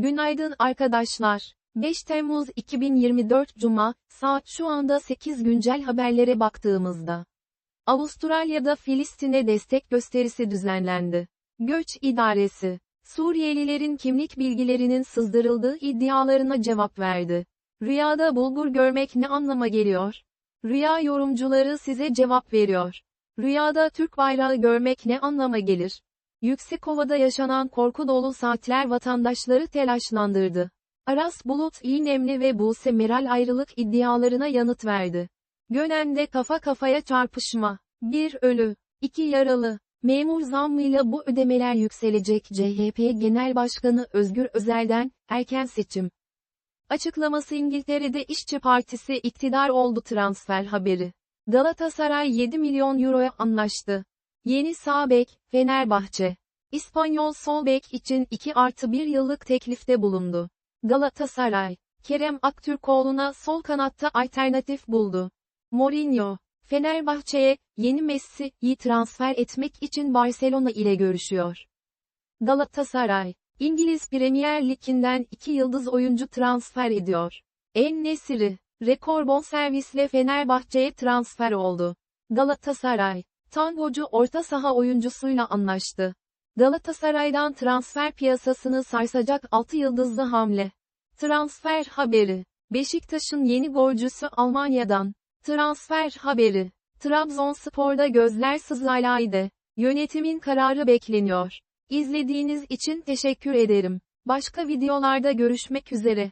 Günaydın arkadaşlar. 5 Temmuz 2024 Cuma, saat şu anda 8 güncel haberlere baktığımızda. Avustralya'da Filistin'e destek gösterisi düzenlendi. Göç İdaresi, Suriyelilerin kimlik bilgilerinin sızdırıldığı iddialarına cevap verdi. Rüyada bulgur görmek ne anlama geliyor? Rüya yorumcuları size cevap veriyor. Rüyada Türk bayrağı görmek ne anlama gelir? Yüksekova'da yaşanan korku dolu saatler vatandaşları telaşlandırdı. Aras Bulut İynemli ve Buse Meral ayrılık iddialarına yanıt verdi. Gönen'de kafa kafaya çarpışma. Bir ölü, iki yaralı. Memur zammıyla bu ödemeler yükselecek CHP Genel Başkanı Özgür Özel'den, erken seçim. Açıklaması İngiltere'de İşçi Partisi iktidar oldu transfer haberi. Galatasaray 7 milyon euroya anlaştı. Yeni sağ Fenerbahçe. İspanyol sol bek için 2 artı 1 yıllık teklifte bulundu. Galatasaray, Kerem Aktürkoğlu'na sol kanatta alternatif buldu. Mourinho, Fenerbahçe'ye, yeni Messi'yi transfer etmek için Barcelona ile görüşüyor. Galatasaray, İngiliz Premier Lig'inden iki yıldız oyuncu transfer ediyor. En Nesiri, rekor bonservisle Fenerbahçe'ye transfer oldu. Galatasaray, Tangocu orta saha oyuncusuyla anlaştı. Galatasaray'dan transfer piyasasını sarsacak 6 yıldızlı hamle. Transfer haberi. Beşiktaş'ın yeni golcüsü Almanya'dan. Transfer haberi. Trabzonspor'da gözler sızlalaydı. Yönetimin kararı bekleniyor. İzlediğiniz için teşekkür ederim. Başka videolarda görüşmek üzere.